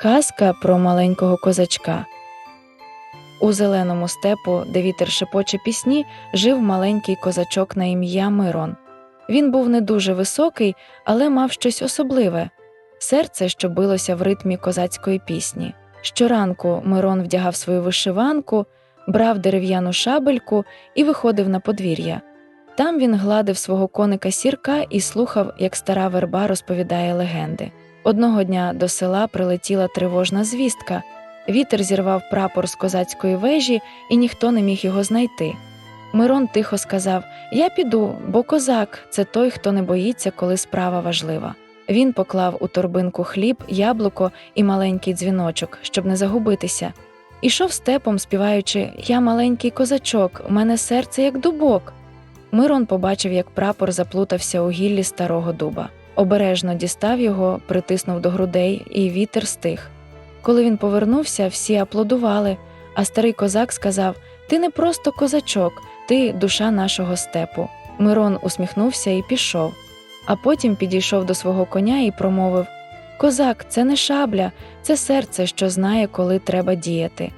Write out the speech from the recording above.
Казка про маленького козачка. У зеленому степу, де вітер шепоче пісні, жив маленький козачок на ім'я Мирон. Він був не дуже високий, але мав щось особливе серце, що билося в ритмі козацької пісні. Щоранку Мирон вдягав свою вишиванку, брав дерев'яну шабельку і виходив на подвір'я. Там він гладив свого коника сірка і слухав, як стара верба розповідає легенди. Одного дня до села прилетіла тривожна звістка. Вітер зірвав прапор з козацької вежі, і ніхто не міг його знайти. Мирон тихо сказав: Я піду, бо козак це той, хто не боїться, коли справа важлива. Він поклав у торбинку хліб, яблуко і маленький дзвіночок, щоб не загубитися. Ішов степом, співаючи Я маленький козачок, у мене серце як дубок. Мирон побачив, як прапор заплутався у гіллі старого дуба. Обережно дістав його, притиснув до грудей, і вітер стих. Коли він повернувся, всі аплодували, а старий козак сказав: Ти не просто козачок, ти душа нашого степу. Мирон усміхнувся і пішов, а потім підійшов до свого коня і промовив: Козак, це не шабля, це серце, що знає, коли треба діяти.